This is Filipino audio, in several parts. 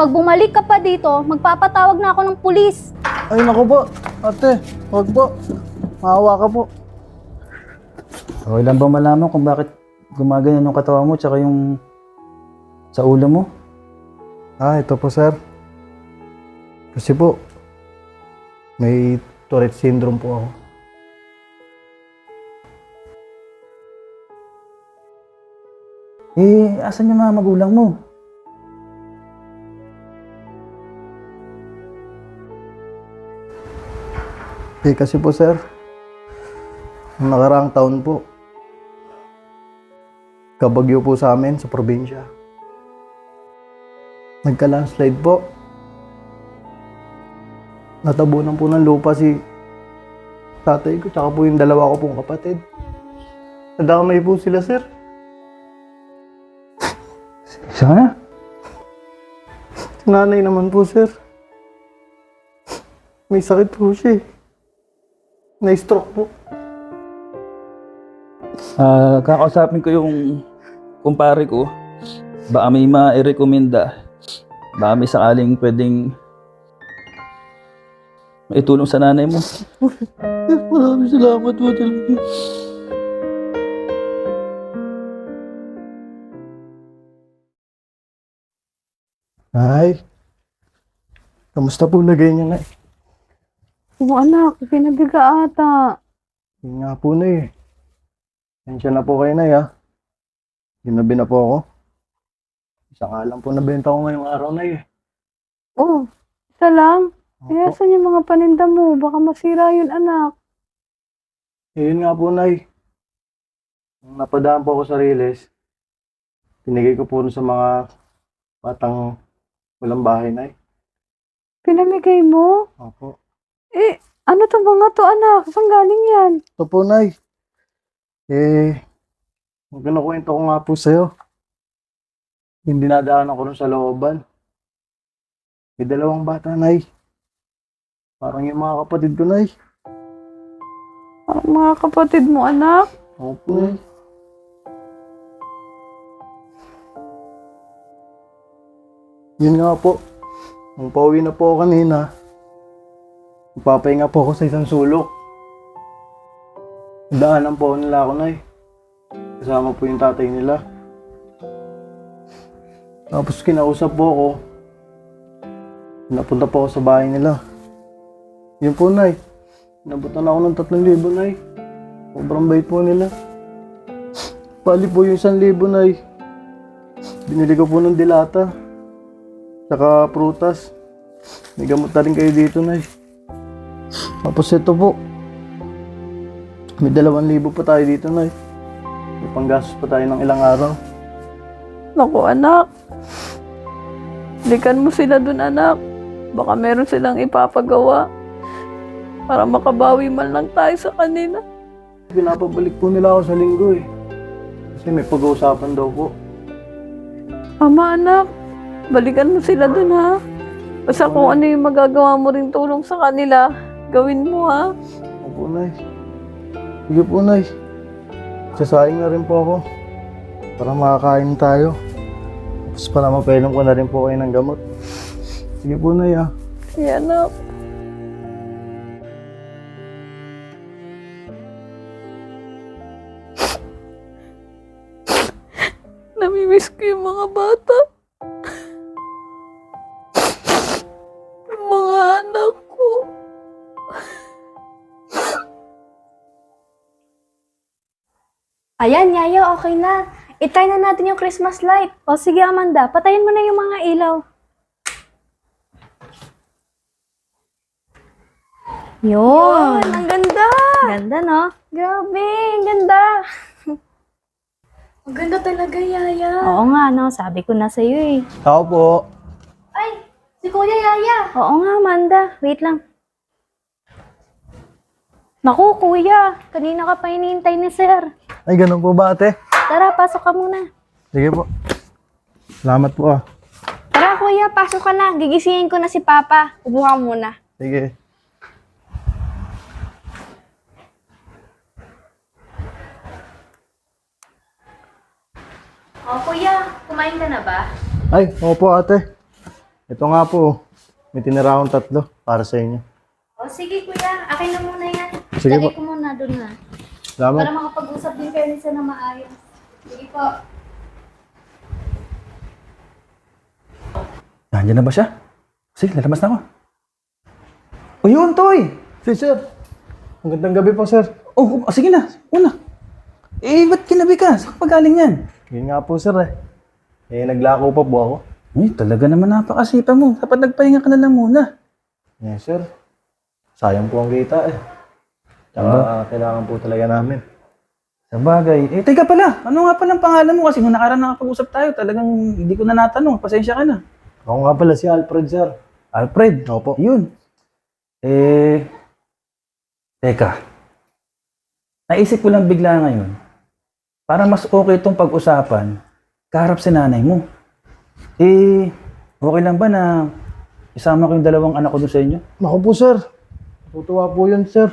Pag bumalik ka pa dito, magpapatawag na ako ng pulis. Ay, naku po. Ate, wag po. Maawa ka po. Okay lang ba malaman kung bakit gumaganyan yung katawan mo tsaka yung sa ulo mo? Ah, ito po, sir. Kasi po, may Tourette syndrome po ako. Eh, asan yung mga magulang mo? Eh, kasi po, sir, nakaraang taon po, kabagyo po sa amin sa probinsya. Nagka-landslide po. Natabunan po ng lupa si tatay ko, tsaka po yung dalawa ko pong kapatid. Nadamay po sila, sir. Sana? Nanay naman po, sir. May sakit po siya eh. Na-stroke po. Ah, kakausapin ko yung kumpare ko. Baka may ma-recommenda. Baka may sakaling pwedeng maitulong sa nanay mo. Maraming salamat po talaga. Nay, kamusta po lagay niyo, Nay? Oo anak, pinabiga ata. Yun nga po, Nay. Tensya na po kayo, Nay, ha? Ginabi na po ako. Isa nga lang po nabenta ko ngayong araw, Nay. eh. Oh, isa lang. Opo. Eh, asan yung mga paninda mo? Baka masira yun anak. Eh, yun nga po, Nay. Nung napadaan po ako sa Riles, pinigay ko po sa mga batang walang bahay, Nay. Pinamigay mo? Opo. Eh, ano to mga to anak? Saan galing yan? Ito po, Nay. Eh, ang kinukwento ko nga po sa'yo. Yung dinadaanan ko rin sa looban. May dalawang bata, Nay. Parang yung mga kapatid ko, Nay. Parang mga kapatid mo anak. Opo, Nay. Yun nga po. Nung pauwi na po ako kanina, magpapahinga po ako sa isang sulok. Daanan po nila ako, Nay. Kasama po yung tatay nila. Tapos kinausap po ako. Napunta po ako sa bahay nila. Yun po, Nay. Nabutan ako ng 3,000, Nay. Sobrang bait po nila. Pali po yung 1,000, Nay. Binili ko po ng dilata. Saka prutas. May gamot na rin kayo dito, Nay. Tapos ito po. May 2,000 pa tayo dito, Nay. May panggastos pa tayo ng ilang araw. Naku anak. Likan mo sila dun anak. Baka meron silang ipapagawa. Para makabawi man lang tayo sa kanila. Pinapabalik po nila ako sa linggo eh. Kasi may pag-uusapan daw po. Mama anak, balikan mo sila dun ha. Basta kung ano yung magagawa mo rin tulong sa kanila, gawin mo ha. Opo, Nay. Sige po, Nay. Sasayang na rin po ako. Para makakain tayo. Tapos para mapainom ko na rin po kayo ng gamot. Sige po, Nay ah. Sige anak. Namimiss ko yung mga bata. Ayan, Yayo, okay na. I-try na natin yung Christmas light. O sige, Amanda, patayin mo na yung mga ilaw. Yun, ang ganda. Ganda, no? Grabe, ang ganda. ang ganda talaga, Yaya. Oo nga, no? Sabi ko na sa'yo eh. Ako po. Ay, si Kuya Yaya. Oo nga, Amanda. Wait lang. Naku, Kuya. Kanina ka pa hinihintay ni Sir. Ay, ganun po ba, ate? Tara, pasok ka muna. Sige po. Salamat po ah. Tara, Kuya, pasok ka na. Gigisingin ko na si Papa. Upo ka muna. Sige. O, Kuya, kumain ka na ba? Ay, opo ate. Ito nga po, may tinira akong tatlo para sa inyo. O sige kuya, akin na muna yan. Sige Lagay po. ko muna doon na. Salamat. Para makapag-usap din kayo nisa na maayos. Sige po. Nandiyan na ba siya? Sige, lalabas na ako. O yun, Toy! Si sir. Ang gandang gabi po, sir. Oh, oh, sige na. Una. Eh, ba't kinabi ka? Saan ka pa galing yan? Yun nga po, sir eh. Eh, naglako pa po ako. Uy, talaga naman napakasipa mo. Dapat nagpahinga ka na lang muna. Yes, sir. Sayang po ang kita eh. Tsaka kailangan po talaga namin. Sa bagay. Eh, teka pala. Ano nga palang pangalan mo? Kasi nung nakaraan nakapag-usap tayo, talagang hindi ko na natanong. Pasensya ka na. Ako nga pala si Alfred, sir. Alfred. Opo. Yun. Eh, teka. Naisip ko lang bigla ngayon, para mas okay itong pag-usapan, kaharap si nanay mo. Eh, okay lang ba na isama ko yung dalawang anak ko doon sa inyo? Naku po, sir. Tutuwa po yun, sir.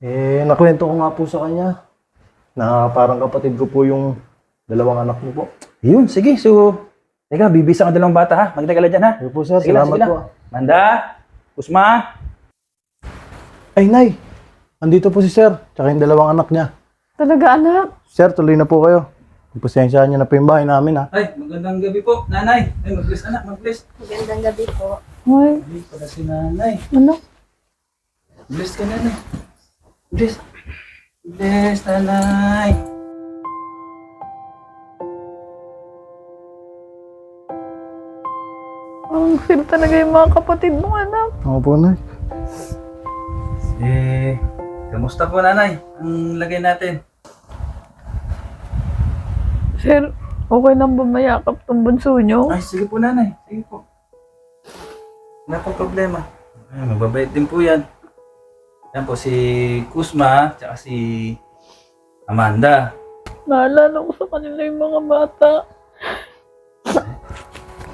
Eh, nakwento ko nga po sa kanya na parang kapatid ko po yung dalawang anak mo po. Yun, sige. So, teka, bibisa ka dalawang bata ha. Magtagala dyan ha. Sige po, sir. Sige Salamat lang. po. Manda, Kusma. Ay, Nay. Andito po si sir. Tsaka yung dalawang anak niya. Talaga anak? Sir, tuloy na po kayo. Pasensyahan niyo na po yung bahay namin, ha. Ay, magandang gabi po, nanay. Ay, mag-bless anak, mag-bless. Magandang gabi po. Ay, Ay, para si nanay. ano? Bless ka, nanay. Bless. Bless, nanay. Ang sweet talaga yung mga kapatid mo, anak. Ako po, Nay. Eh, kamusta po, nanay? Ang lagay natin. Sir, okay lang ba mayakap tong bunso nyo? Ay, sige po, nanay. Sige po. Wala pong problema. Ay, mababait din po yan. Yan po, si Kusma, tsaka si Amanda. Naalala ko sa kanila yung mga bata.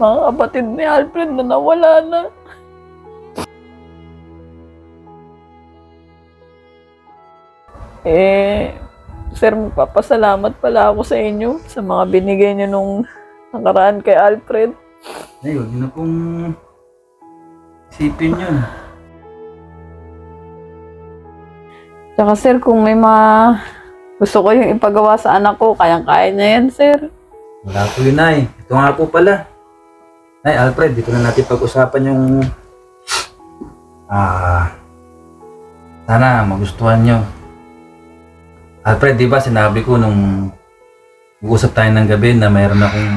mga kapatid ni Alfred na nawala na. Eh, sir, magpapasalamat pala ako sa inyo sa mga binigay niyo nung nakaraan kay Alfred. Ay, huwag niyo na pong isipin yun. Tsaka sir, kung may mga gusto ko yung ipagawa sa anak ko, kayang-kaya na yan, sir. Wala po yun, Nay. Ito nga po pala. Nay, Alfred, dito na natin pag-usapan yung... Ah... sana magustuhan nyo. Alfred, di ba sinabi ko nung mag-usap tayo ng gabi na mayroon akong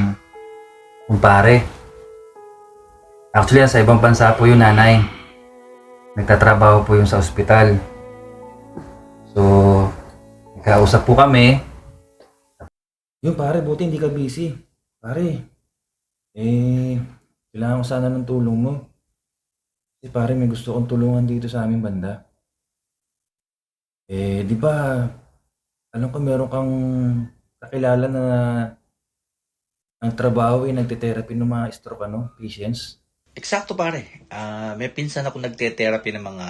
kumpare. Actually, sa ibang bansa po yun, nanay. Nagtatrabaho po yung sa ospital. So, nagkausap po kami. Yung pare, buti hindi ka busy. Pare, eh, kailangan ko sana ng tulong mo. Kasi pare, may gusto kong tulungan dito sa aming banda. Eh, di ba, alam ko meron kang kakilala na ang trabaho ay nagte-therapy ng mga stroke ano, patients. Eksakto pare. Ah, may pinsan ako nagte-therapy ng mga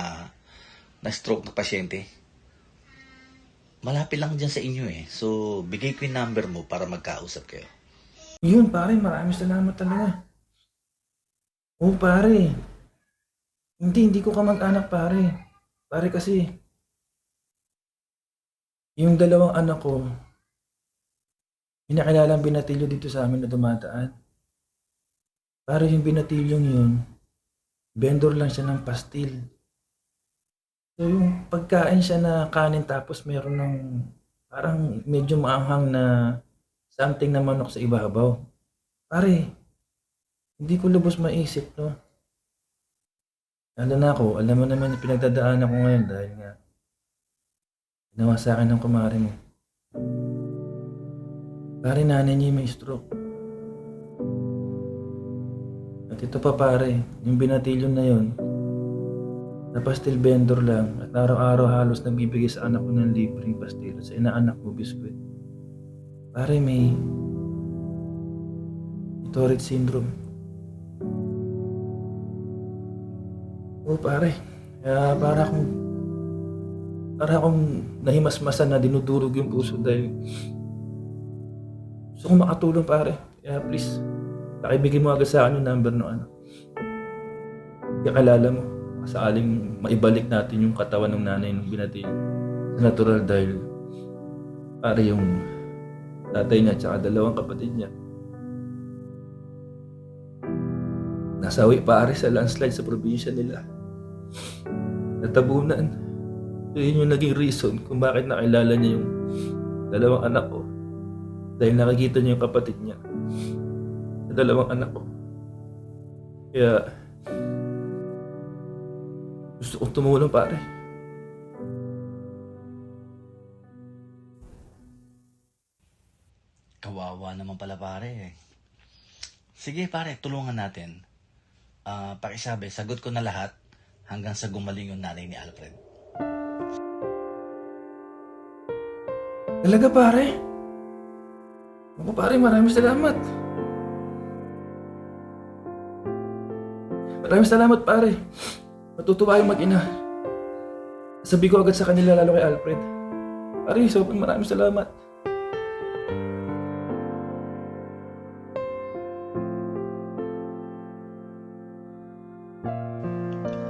na-stroke na pasyente. Malapit lang dyan sa inyo eh. So, bigay ko yung number mo para magkausap kayo. Yun, pare, maraming salamat talaga. Oo, pare. Hindi, hindi ko kamag-anak, pare. Pare kasi, yung dalawang anak ko, pinakilalang binatilyo dito sa amin na dumataan. Pare yung binatilyong yun, vendor lang siya ng pastil. So yung pagkain siya na kanin tapos meron ng parang medyo maanghang na something na manok sa ibabaw. Pare, hindi ko lubos maisip, no? Lalo na ako, alam mo naman yung pinagdadaanan ko ngayon dahil nga ginawa sa akin ng kumari mo. Pare, nanay niya may stroke. At ito pa pare, yung binatilyon na yon na pastil vendor lang at araw-araw halos nagbibigay sa anak ko ng libreng pastil sa inaanak ko biskwit. Pare, may Tourette syndrome. Oo, pare. Kaya para akong para akong nahimasmasan na dinudurog yung puso dahil gusto kong makatulong, pare. Kaya please, pakibigay mo agad sa akin yung number no ano. kakalala mo, sakaling maibalik natin yung katawan ng nanay nung binati sa natural dahil para yung tatay niya at dalawang kapatid niya. Nasawi pare sa landslide sa probinsya nila. Natabunan. So, yun yung naging reason kung bakit nakilala niya yung dalawang anak ko. Dahil nakikita niya yung kapatid niya. Sa dalawang anak ko. Kaya, gusto kong tumulong pare. Kawawa naman pala pare. Sige pare, tulungan natin. Ah, pakisabi, sagot ko na lahat hanggang sa gumaling yung nanay ni Alfred. Talaga pare? Ako pare, maraming salamat. Maraming salamat pare. Matutuwa yung mag-ina. Sabi ko agad sa kanila lalo kay Alfred. Pare, sobrang maraming salamat.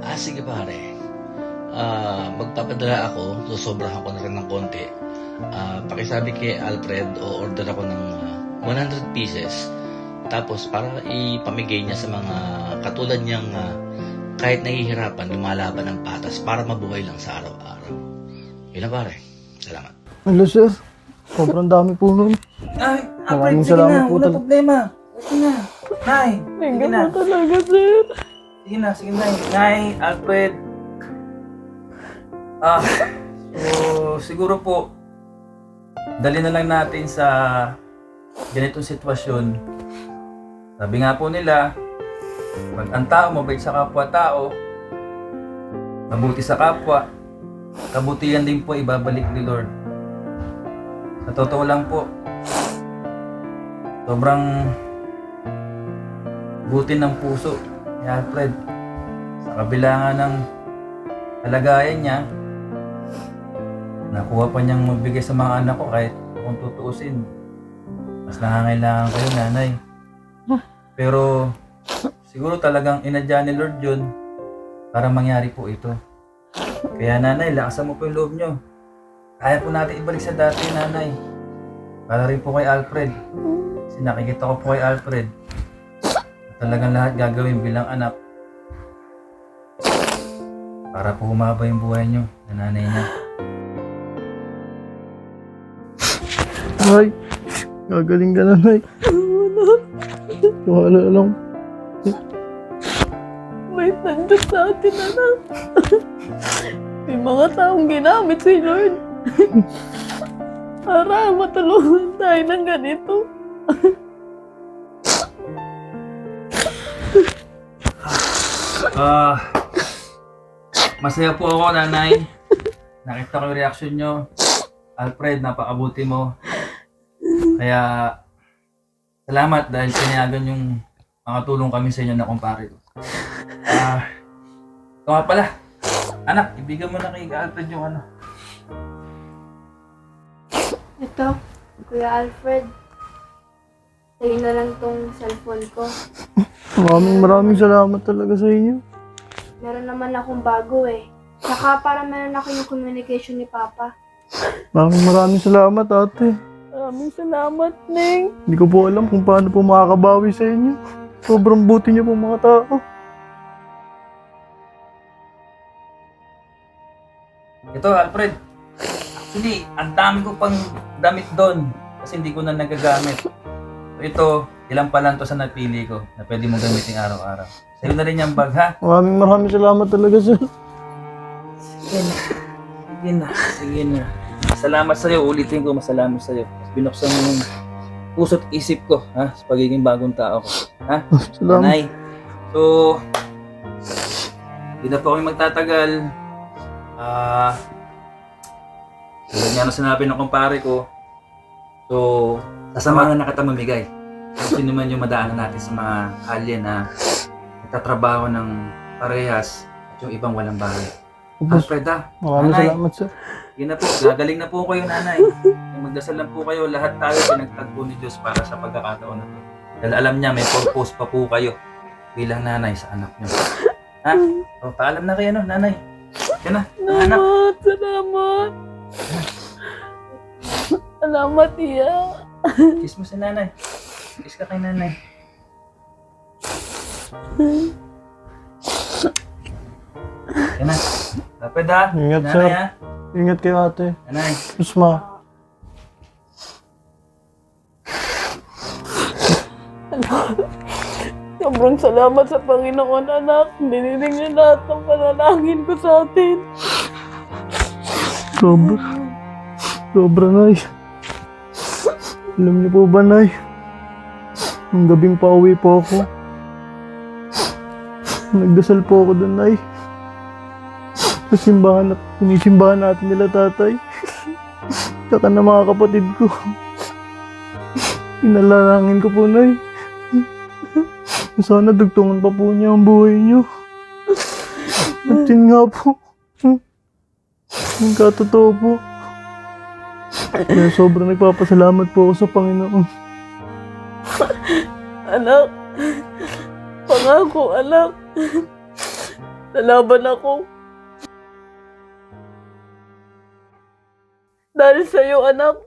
Ah, sige pare. Ah, magpapadala ako, susobrahan ko na rin ng konti. Ah, pakisabi kay Alfred o order ako ng ah, 100 pieces. Tapos para ipamigay niya sa mga katulad niyang ah, kahit nahihirapan, lumalaban ng patas para mabuhay lang sa araw-araw. Yun na pare. Salamat. Hello, sir. Sobrang dami po nun. Ay, Maraming salamat po talaga. problema. Sige na. Nay, Thank you po talaga, sir. Sige na, sige na. Nay, Alfred. Ah, so siguro po, dali na lang natin sa ganitong sitwasyon. Sabi nga po nila, pag ang tao mabait sa kapwa-tao, mabuti sa kapwa, kabutihan din po ibabalik ni Lord. Sa totoo lang po, sobrang buti ng puso ni Alfred. Sa kabila nga ng kalagayan niya, nakuha pa niyang magbigay sa mga anak ko kahit kung tutuusin. Mas nangangailangan kayo, nanay. Pero siguro talagang inadya ni Lord yun para mangyari po ito. Kaya nanay, lakasan mo po yung loob niyo. Kaya po natin ibalik sa dati, nanay. Para rin po kay Alfred. Kasi nakikita ko po kay Alfred talagang lahat gagawin bilang anak para po humaba yung buhay nyo na nanay niya. Ay, gagaling ka na, Nay. Wala lang. May nandun sa atin, anak. May mga taong ginamit si Lord. Para matulungan tayo ng ganito. Ah, masaya po ako, nanay. Nakita ko yung reaction nyo. Alfred, napakabuti mo. Kaya, salamat dahil pinayagan yung mga tulong kami sa inyo na kumpare ko. Ah, ito nga pala. Anak, ibigay mo na kay Alfred yung ano. Ito, Kuya Alfred. Sa'yo na lang tong cellphone ko. Maraming maraming salamat talaga sa inyo. Meron naman akong bago eh. Saka para meron ako yung communication ni Papa. Maraming maraming salamat, ate. Maraming salamat, Ning. Hindi ko po alam kung paano po makakabawi sa inyo. Sobrang buti niyo po mga tao. Ito, Alfred. Actually, ang dami ko pang damit doon kasi hindi ko na nagagamit. So, ito, ilang pa lang to sa napili ko na pwede mo gamitin araw-araw. Sa'yo na rin yung bag, ha? Maraming maraming salamat talaga, sir. Sige na. Sige na. Sige na. Salamat sa'yo. Ulitin ko, masalamat sa'yo. Binuksan mo yung puso't isip ko, ha? Sa pagiging bagong tao ko. Ha? Salamat. Nanay. So, hindi na po kami magtatagal. Ah, tulad nga na sinabi ng kumpare ko. So, sasamahan na kita mamigay. Kung sino man yung madaanan natin sa mga kalye na nagtatrabaho ng parehas at yung ibang walang bahay. Alfred ah, Maraming Nanay. salamat, sir. yun na po, gagaling na po kayo nanay. Magdasal lang po kayo, lahat tayo pinagtagpo ni Diyos para sa pagkakataon na to. Dahil alam niya, may purpose pa po kayo bilang nanay sa anak niyo. Ha? O, paalam na kayo, no, nanay. Yan na, anak. Salamat, salamat. Salamat, iya. Kiss mo si nanay. Kiss ka kay nanay. Yan na. Lapid ha. Ingat, nanay, sir. ha. Ingat kayo ate. Nanay. Usma. Sobrang salamat sa Panginoon, anak. Diniling niya lahat ng panalangin ko sa atin. Sobra. Sobra, Nay. Alam niyo po ba, Nay? Nung gabing pauwi po ako. Nagdasal po ako doon, Nay. Sa simbahan at sinisimbahan natin nila tatay. Tsaka na mga kapatid ko. Inalalangin ko po, Nay. Sana dugtungan pa po niya ang buhay niyo. At yun nga po. Ang katotoo po. Kaya sobrang nagpapasalamat po ako sa Panginoon. Anak, pangako, anak. Lalaban ako. Dahil sa'yo, anak,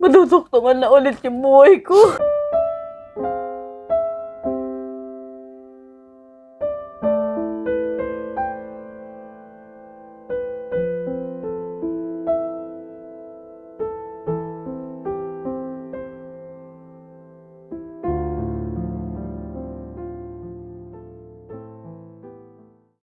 maduduktungan na ulit yung buhay ko.